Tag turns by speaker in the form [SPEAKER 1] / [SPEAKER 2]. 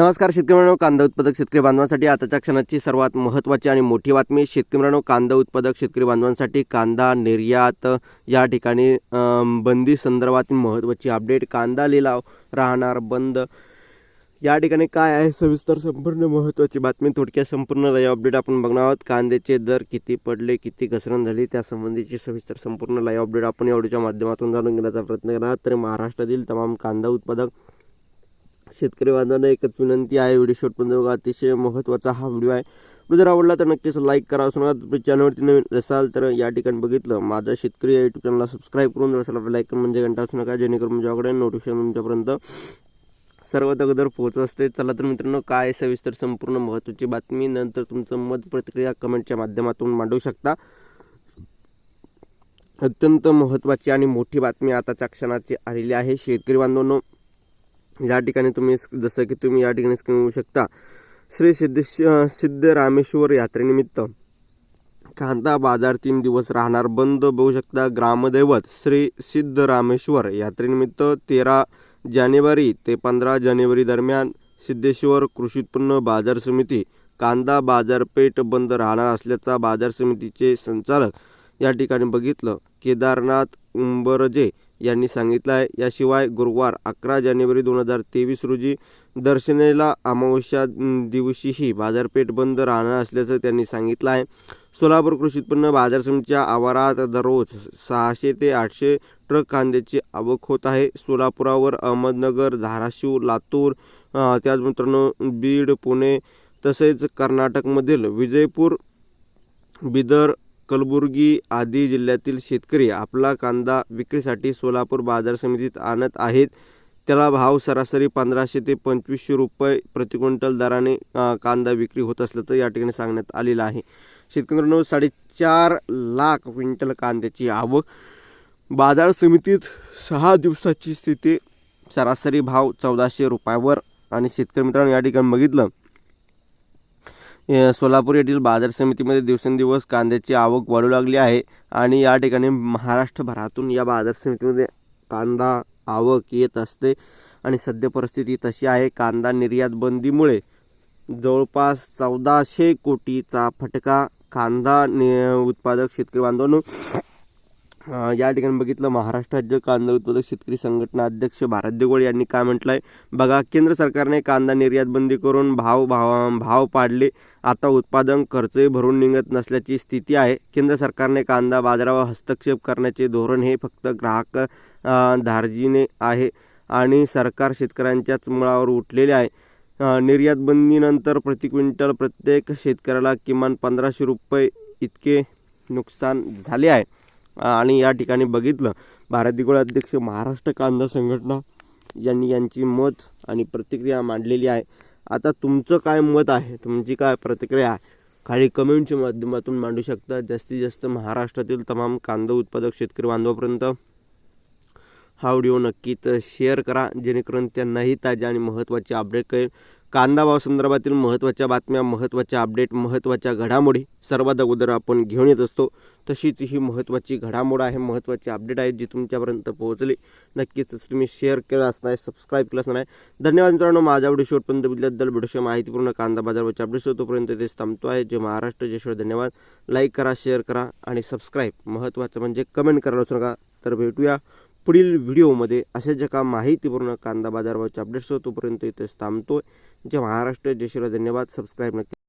[SPEAKER 1] नमस्कार शेतकरी मित्रांनो कांदा उत्पादक शेतकरी बांधवांसाठी आताच्या क्षणाची सर्वात महत्त्वाची आणि मोठी बातमी. शेतकरी मित्रांनो कांदा उत्पादक शेतकरी बांधवांसाठी कांदा निर्यात या ठिकाणी बंदी संदर्भातील महत्त्वाची अपडेट कांदा लिलाव राहणार बंद. या ठिकाणी काय आहे? सविस्तर संपूर्ण महत्त्वाची बातमी. थोडक्यात संपूर्ण लाईव्ह अपडेट आपण बघणार आहोत. कांद्याचे दर किती पडले किती घसरण झाली त्या संबंधीची सविस्तर संपूर्ण लाईव्ह अपडेट आपण या व्हिडिओच्या माध्यमातून जाणून घेण्याचा प्रयत्न करणार तर महाराष्ट्रातील तमाम कांदा उत्पादक शेतकरी बांधवांना एकच विनंती आहे व्हिडिओ पण बघा अतिशय महत्त्वाचा हा व्हिडिओ आहे. व्हिडिओ जर आवडला तर नक्कीच लाईक करा. असं नका चॅनलवरती नवीन असाल तर या ठिकाणी बघितलं माझा शेतकरी या यूट्यूब चॅनलला सबस्क्राईब करून असाल लाईक म्हणजे घंटा असू नका जेणेकरून म्हणजे माझ्याकडे नोटिफिकेशन तुमच्यापर्यंत सर्वात अगोदर पोहोचत असते. चला तर मित्रांनो काय सविस्तर संपूर्ण महत्त्वाची बातमी नंतर तुमचं मत प्रतिक्रिया कमेंटच्या माध्यमातून मांडू शकता. अत्यंत महत्त्वाची आणि मोठी बातमी आताच्या क्षणाची आलेली आहे. शेतकरी बांधवांनो या ठिकाणी तुम्ही जसं की तुम्ही या ठिकाणी स्क्रीन होऊ शकता. श्री सिद्ध सिद्धरामेश्वर यात्रेनिमित्त कांदा बाजार तीन दिवस राहणार बंद. बघू शकता ग्रामदैवत श्री सिद्धरामेश्वर यात्रेनिमित्त तेरा जानेवारी ते पंधरा जानेवारी दरम्यान सिद्धेश्वर कृषी उत्पन्न बाजार समिती कांदा बाजारपेठ बंद राहणार असल्याचा बाजार समितीचे संचालक या ठिकाणी बघितलं. केदारनाथ उंबरजे यांनी सांगितलं आहे. याशिवाय गुरुवार अकरा जानेवारी दोन हजार तेवीस रोजी दर्शनेला अमावस्या दिवशीही बाजारपेठ बंद राहणार असल्याचं त्यांनी सांगितलं आहे. सोलापूर कृषी उत्पन्न बाजार समितीच्या आवारात दररोज सहाशे ते आठशे ट्रक कांद्याची आवक होत आहे. सोलापुरावर अहमदनगर धाराशिव लातूर अं, त्याच मित्रांनो बीड पुणे तसेच कर्नाटकमधील विजयपूर बिदर कलबुर्गी आदी जिल्ह्यातील शेतकरी आपला कांदा विक्रीसाठी सोलापूर बाजार समितीत आणत आहेत. त्याला भाव सरासरी पंधराशे ते पंचवीसशे रुपये प्रति क्विंटल दराने कांदा विक्री होत असल्याचं या ठिकाणी सांगण्यात आलेलं आहे. शेतकऱ्यांना साडेचार लाख क्विंटल कांद्याची आवक. बाजार समितीत सहा दिवसाची स्थिती सरासरी भाव चौदाशे रुपयावर. आणि शेतकरी मित्रांनो या ठिकाणी बघितलं सोलापूर येथील बाजार समितीमध्ये दिवसेंदिवस कांद्याची आवक वाढू लागली आहे आणि या ठिकाणी महाराष्ट्रभरातून या बाजार समितीमध्ये कांदा आवक येत असते आणि सध्या परिस्थिती तशी आहे. कांदा निर्यात बंदीमुळे जवळपास चौदाशे कोटीचा फटका कांदा नि उत्पादक शेतकरी बांधवांनो या ठिकाणी बघितलं महाराष्ट्र राज्य कांदा उत्पादक शेतकरी संघटना अध्यक्ष भारत देगोळे यांनी काय म्हटलं आहे बघा केंद्र सरकारने कांदा निर्यात बंदी करून भाव भाव भाव पाडले. आता उत्पादन खर्चही भरून निघत नसल्याची स्थिती आहे. केंद्र सरकारने कांदा बाजारावर हस्तक्षेप करण्याचे धोरण हे फक्त ग्राहक धार्जीने आहे आणि सरकार शेतकऱ्यांच्याच मुळावर उठलेले आहे. निर्यात बंदीनंतर प्रति क्विंटल प्रत्येक शेतकऱ्याला किमान पंधराशे रुपये इतके नुकसान झाले आहे. आणि या ठिकाणी बघितलं भारती गोळा अध्यक्ष महाराष्ट्र कांदा संघटना यांनी यांची मत आणि प्रतिक्रिया मांडलेली आहे. आता तुमचं काय मत आहे? तुमची काय प्रतिक्रिया आहे? खाली कमेंटच्या माध्यमातून मांडू शकता. जास्तीत जास्त महाराष्ट्रातील तमाम कांदा उत्पादक शेतकरी बांधवापर्यंत हा व्हिडिओ नक्कीच शेअर करा. जेणेकरून त्यांनाही ताज्या आणि महत्त्वाचे अपडेट कळेल. कांदा भाव संदर्भातील महत्त्वाच्या बातम्या महत्त्वाच्या अपडेट महत्त्वाच्या घडामोडी सर्वात अगोदर आपण घेऊन येत असतो. तशीच ही महत्त्वाची घडामोड आहे महत्त्वाची अपडेट आहे जी तुमच्यापर्यंत पोहोचली. नक्कीच तुम्ही शेअर केलं असणार सबस्क्राईब केलं असणार. आहे धन्यवाद मित्रांनो माझा व्हिडिओ शेवटपर्यंत बघितल्याबद्दल व्हिडिओच्या माहितीपूर्ण कांदा बाजारवरच्या अपडेट्स तोपर्यंत तेच थांबतो आहे. जे महाराष्ट्र जयश्वर धन्यवाद. लाईक करा शेअर करा आणि सबस्क्राईब महत्त्वाचं म्हणजे कमेंट करायला विसरू नका. तर भेटूया. पुढील व्हिडिओमध्ये अशा ज्या का माहितीपूर्ण कांदा बाजारभावाचे अपडेट्स तोपर्यंत इथेच थांबतोय. जे महाराष्ट्र जयश्वर धन्यवाद. सबस्क्राईब नक्की